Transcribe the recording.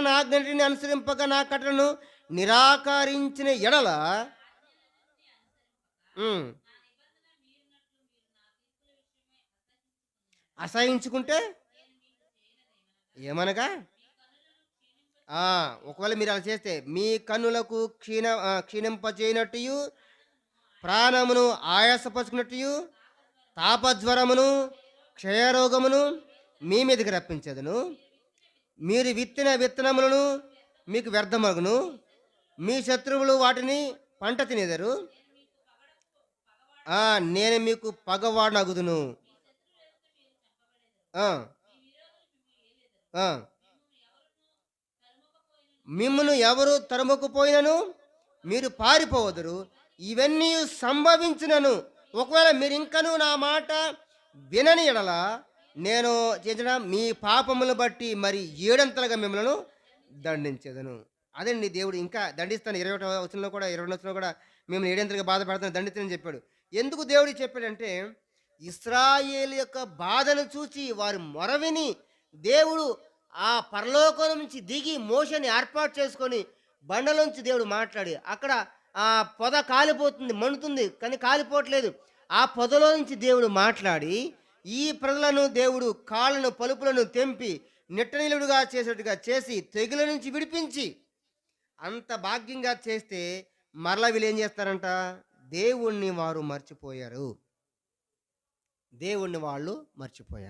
నా అనుసరింపక నా కట్టను నిరాకరించిన ఎడల అసహించుకుంటే ఏమనగా? ఆ, ఒకవేళ మీరు అలా చేస్తే మీ కన్నులకు క్షీణ క్షీణింపచేయనట్టు ప్రాణమును ఆయాసపరుచుకున్నట్టు తాపజ్వరమును క్షయరోగమును మీ మీదకి రప్పించదును. మీరు విత్తిన విత్తనములను మీకు వ్యర్థమగును. మీ శత్రువులు వాటిని పంట తినేదరు. నేను మీకు పగవాడనగుదును మిమ్మను మిమ్మల్ని ఎవరు తరుముకుపోయినను మీరు పారిపోవదురు. ఇవన్నీ సంభవించినను. ఒకవేళ మీరు ఇంకను నా మాట వినని ఎడల నేను చేసిన మీ పాపములు బట్టి మరి ఏడంతలుగా మిమ్మల్ని దండించేదను. అదండి దేవుడు ఇంకా దండిస్తాను. ఇరవై ఒకటో వచనంలో కూడా ఇరవై వచ్చిన కూడా మిమ్మల్ని ఏడంతలుగా బాధపడతాను దండిస్తానని చెప్పాడు. ఎందుకు దేవుడు చెప్పాడంటే ఇస్రాయేల్ యొక్క బాధను చూచి వారి మొరవిని దేవుడు ఆ పరలోకం నుంచి దిగి మోషని ఏర్పాటు చేసుకొని బండలోంచి దేవుడు మాట్లాడి అక్కడ ఆ పొద కాలిపోతుంది మండుతుంది కానీ కాలిపోవట్లేదు. ఆ పొదలో నుంచి దేవుడు మాట్లాడి ఈ ప్రజలను దేవుడు కాళ్ళను పలుపులను తెంపి నిట్టనిలుడుగా చేసేట్టుగా చేసి తెగుల నుంచి విడిపించి అంత భాగ్యంగా చేస్తే మరలా వీళ్ళు ఏం చేస్తారంట? దేవుణ్ణి వారు మర్చిపోయారు. దేవుణ్ణి వాళ్ళు మర్చిపోయారు.